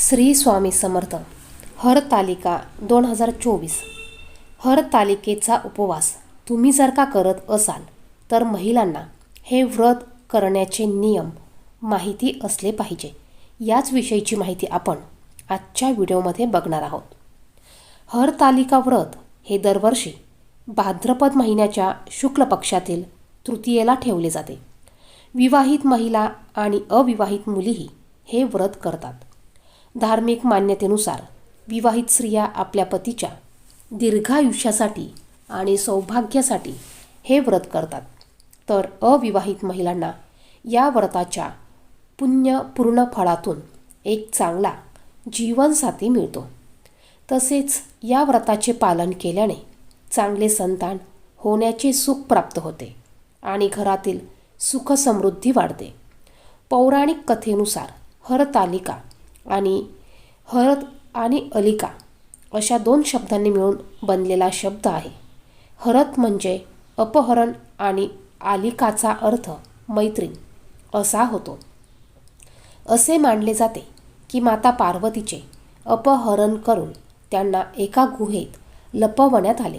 श्री स्वामी समर्थ. हर तालिका दोन हजार चोवीस. हर तालिकेचा उपवास तुम्ही जर का करत असाल तर महिलांना हे व्रत करण्याचे नियम माहिती असले पाहिजे. याच विषयीची माहिती आपण आजच्या व्हिडिओमध्ये बघणार आहोत. हर तालिका व्रत हे दरवर्षी भाद्रपद महिन्याच्या शुक्ल पक्षातील तृतीयेला ठेवले जाते. विवाहित महिला आणि अविवाहित मुलीही हे व्रत करतात. धार्मिक मान्यतेनुसार विवाहित स्त्रिया आपल्या पतीच्या दीर्घायुष्यासाठी आणि सौभाग्यासाठी हे व्रत करतात. तर अविवाहित महिलांना या व्रताच्या पुण्यपूर्ण फळातून एक चांगला जीवनसाथी मिळतो. तसेच या व्रताचे पालन केल्याने चांगले संतान होण्याचे सुख प्राप्त होते आणि घरातील सुखसमृद्धी वाढते. पौराणिक कथेनुसार हरतालिका आणि हरत आणि अलिका अशा दोन शब्दांनी मिळून बनलेला शब्द आहे. हरत म्हणजे अपहरण आणि आलिकाचा अर्थ मैत्रीण असा होतो. असे मानले जाते की माता पार्वतीचे अपहरण करून त्यांना एका गुहेत लपवण्यात आले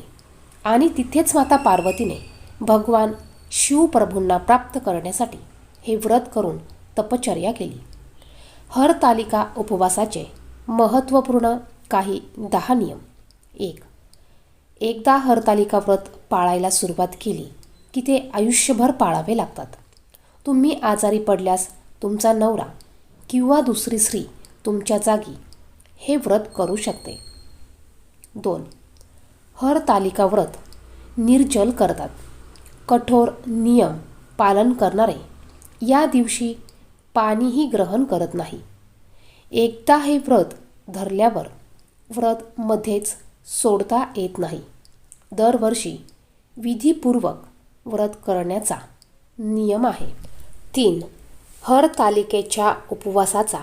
आणि तिथेच माता पार्वतीने भगवान शिवप्रभूंना प्राप्त करण्यासाठी हे व्रत करून तपचर्या केली. हर तालिका उपवासाचे महत्त्वपूर्ण काही दहा नियम. एक एकदा हरतालिका व्रत पाळायला सुरुवात केली की ते आयुष्यभर पाळावे लागतात. तुम्ही आजारी पडल्यास तुमचा नवरा किंवा दुसरी स्त्री तुमच्या जागी हे व्रत करू शकते. दोन हरतालिका व्रत निर्जल करतात. कठोर नियम पालन करणारे या दिवशी पाणीही ग्रहण करत नाही. एकदा हे व्रत धरल्यावर व्रत मध्येच सोडता येत नाही. दरवर्षी विधीपूर्वक व्रत करण्याचा नियम आहे. तीन हर तालिकेच्या उपवासाचा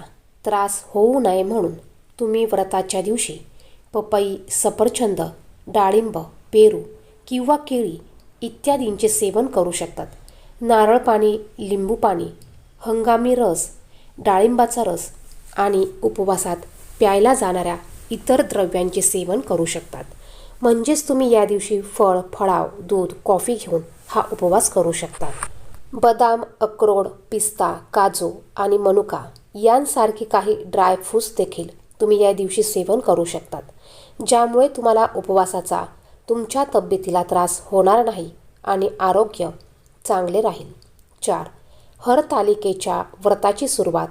त्रास होऊ नये म्हणून तुम्ही व्रताच्या दिवशी पपई सफरचंद डाळिंब पेरू किंवा केळी इत्यादींचे सेवन करू शकतात. नारळ पाणी लिंबू पाणी हंगामी रस डाळिंबाचा रस आणि उपवासात प्यायला जाणाऱ्या इतर द्रव्यांचे सेवन करू शकतात. म्हणजेच तुम्ही या दिवशी फळ फळाव दूध कॉफी घेऊन हा उपवास करू शकता. बदाम अक्रोड पिस्ता काजू आणि मनुका यांसारखे काही ड्रायफ्रूट्स देखील तुम्ही या दिवशी सेवन करू शकतात. ज्यामुळे तुम्हाला उपवासाचा तुमच्या तब्येतीला त्रास होणार नाही आणि आरोग्य चांगले राहील. चार हर तालिकेच्या व्रताची सुरुवात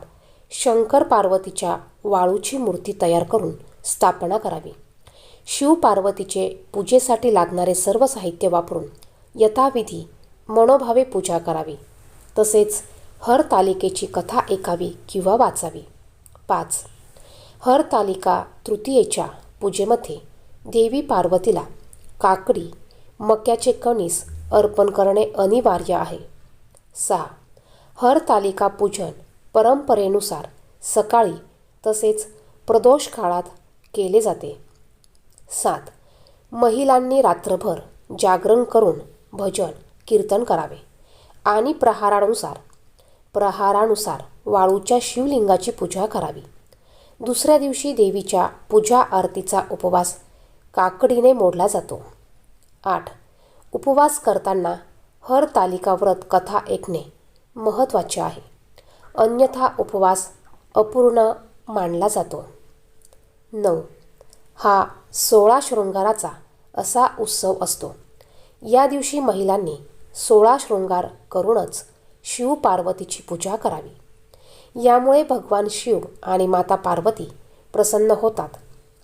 शंकर पार्वतीच्या वाळूची मूर्ती तयार करून स्थापना करावी. शिव पार्वतीचे पूजेसाठी लागणारे सर्व साहित्य वापरून यथाविधी मनोभावे पूजा करावी. तसेच हर तालिकेची कथा ऐकावी किंवा वाचावी. पाच. हर तालिका तृतीयेच्या पूजेमध्ये देवी पार्वतीला काकडी मक्याचे कणीस अर्पण करणे अनिवार्य आहे. सहा. हर तालिका पूजन परंपरेनुसार सकाळी तसेच प्रदोष काळात केले जाते. सात. महिलांनी रात्रभर जागरण करून भजन कीर्तन करावे आणि प्रहारानुसार प्रहारानुसार वाळूच्या शिवलिंगाची पूजा करावी. दुसऱ्या दिवशी देवीच्या पूजा आरतीचा उपवास काकडीने मोडला जातो. आठ. उपवास करताना हर तालिका व्रत कथा ऐकणे महत्त्वाचे आहे. अन्यथा उपवास अपूर्ण मानला जातो. नऊ. हा सोळा शृंगाराचा असा उत्सव असतो. या दिवशी महिलांनी सोळा शृंगार करूनच शिव पार्वतीची पूजा करावी. यामुळे भगवान शिव आणि माता पार्वती प्रसन्न होतात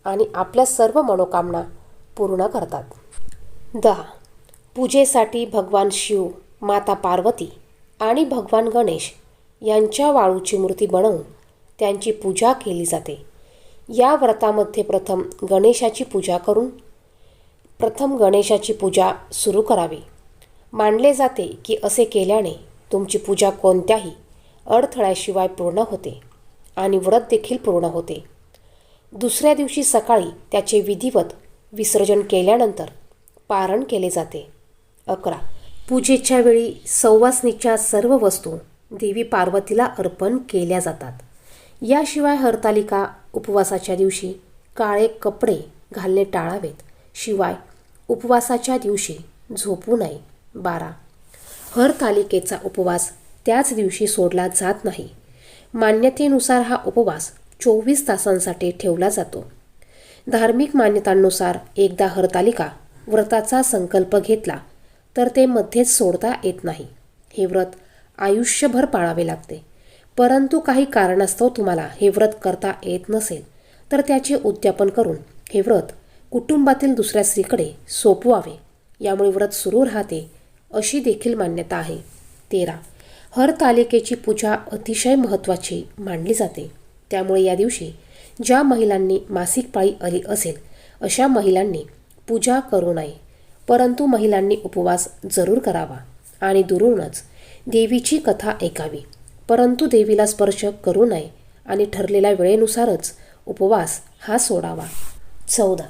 आणि आपल्या सर्व मनोकामना पूर्ण करतात. दहा. पूजेसाठी भगवान शिव माता पार्वती आणि भगवान गणेश यांच्या वाळूची मूर्ती बनवून त्यांची पूजा केली जाते. या व्रतामध्ये प्रथम गणेशाची पूजा करून प्रथम गणेशाची पूजा सुरू करावी. मानले जाते की असे केल्याने तुमची पूजा कोणत्याही अडथळ्याशिवाय पूर्ण होते आणि व्रत देखील पूर्ण होते. दुसऱ्या दिवशी सकाळी त्याचे विधिवत विसर्जन केल्यानंतर पारण केले जाते. अकरा. पूजेच्या वेळी सौवासनीच्या सर्व वस्तू देवी पार्वतीला अर्पण केल्या जातात. याशिवाय हरतालिका उपवासाच्या दिवशी काळे कपडे घालणे टाळावेत. शिवाय उपवासाच्या दिवशी झोपू नये. बारा. हरतालिकेचा उपवास त्याच दिवशी सोडला जात नाही. मान्यतेनुसार हा उपवास चोवीस तासांसाठी ठेवला जातो. धार्मिक मान्यतांनुसार एकदा हरतालिका व्रताचा संकल्प घेतला तर ते मध्येच सोडता येत नाही. हे व्रत आयुष्यभर पाळावे लागते. परंतु काही कारणास्तव तुम्हाला हे व्रत करता येत नसेल तर त्याचे उद्यापन करून हे व्रत कुटुंबातील दुसऱ्या स्त्रीकडे सोपवावे. यामुळे व्रत सुरू राहते अशी देखील मान्यता आहे. तेरा. हरतालिकेची पूजा अतिशय महत्त्वाची मानली जाते. त्यामुळे या दिवशी ज्या महिलांनी मासिक पाळी आली असेल अशा महिलांनी पूजा करू नये. परंतु महिलांनी उपवास जरूर करावा आणि दुरूनच देवीची कथा ऐकावी. परंतु देवीला स्पर्श करू नये आणि ठरलेल्या वेळेनुसारच उपवास हा सोडावा. चौदा.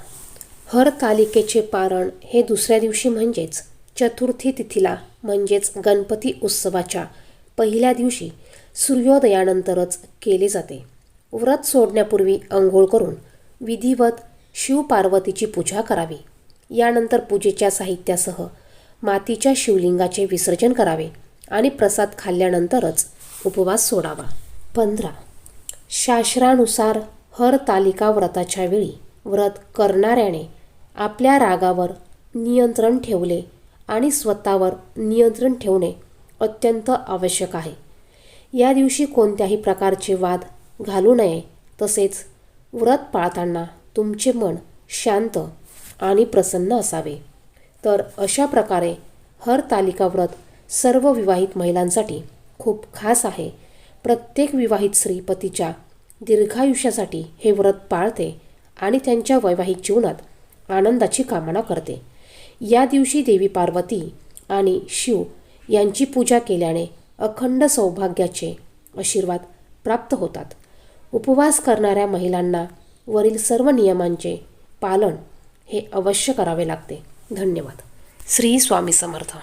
हरतालिकेचे पारण हे दुसऱ्या दिवशी म्हणजेच चतुर्थी तिथीला म्हणजेच गणपती उत्सवाच्या पहिल्या दिवशी सूर्योदयानंतरच केले जाते. व्रत सोडण्यापूर्वी अंघोळ करून विधिवत शिवपार्वतीची पूजा करावी. यानंतर पूजेच्या साहित्यासह मातीच्या शिवलिंगाचे विसर्जन करावे. आणि प्रसाद खाल्ल्यानंतरच उपवास सोडावा. पंधरा. शास्त्रानुसार हर तालिका व्रताच्या वेळी व्रत करणाऱ्याने आपल्या रागावर नियंत्रण ठेवले आणि स्वतःवर नियंत्रण ठेवणे अत्यंत आवश्यक आहे. या दिवशी कोणत्याही प्रकारचे वाद घालू नये. तसेच व्रत पाळताना तुमचे मन शांत आणि प्रसन्न असावे. तर अशा प्रकारे हर तालिका व्रत सर्व विवाहित महिलांसाठी खूप खास आहे. प्रत्येक विवाहित स्त्री पतीच्या दीर्घायुष्यासाठी हे व्रत पाळते आणि त्यांच्या वैवाहिक जीवनात आनंदाची कामना करते. या दिवशी देवी पार्वती आणि शिव यांची पूजा केल्याने अखंड सौभाग्याचे आशीर्वाद प्राप्त होतात. उपवास करणाऱ्या महिलांना वरील सर्व नियमांचे पालन हे अवश्य करावे लागते. धन्यवाद. श्री स्वामी समर्थ.